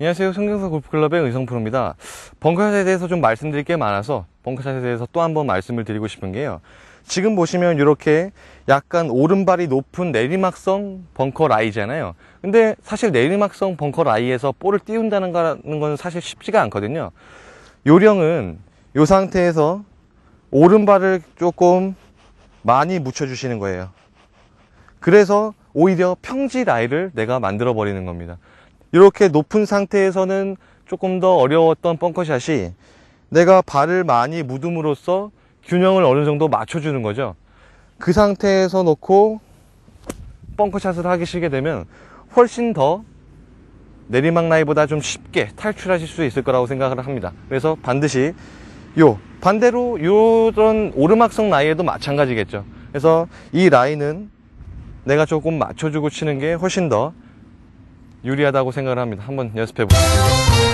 안녕하세요. 성경사 골프클럽의 의성프로입니다. 벙커샷에 대해서 좀 말씀드릴 게 많아서 벙커샷에 대해서 또 한번 말씀을 드리고 싶은 게요. 지금 보시면 이렇게 약간 오른발이 높은 내리막성 벙커 라이잖아요. 근데 사실 내리막성 벙커 라이에서 볼을 띄운다는 건 사실 쉽지가 않거든요. 요령은 이 상태에서 오른발을 조금 많이 묻혀 주시는 거예요. 그래서 오히려 평지 라이를 내가 만들어 버리는 겁니다. 이렇게 높은 상태에서는 조금 더 어려웠던 벙커샷이 내가 발을 많이 묻음으로써 균형을 어느 정도 맞춰주는 거죠. 그 상태에서 놓고 벙커샷을 하기 시게 되면 훨씬 더 내리막 라이보다 좀 쉽게 탈출하실 수 있을 거라고 생각을 합니다. 그래서 반드시 요 반대로 요런 오르막성 라이에도 마찬가지겠죠. 그래서 이 라인은 내가 조금 맞춰주고 치는 게 훨씬 더 유리하다고 생각을 합니다. 한번 연습해 보시죠.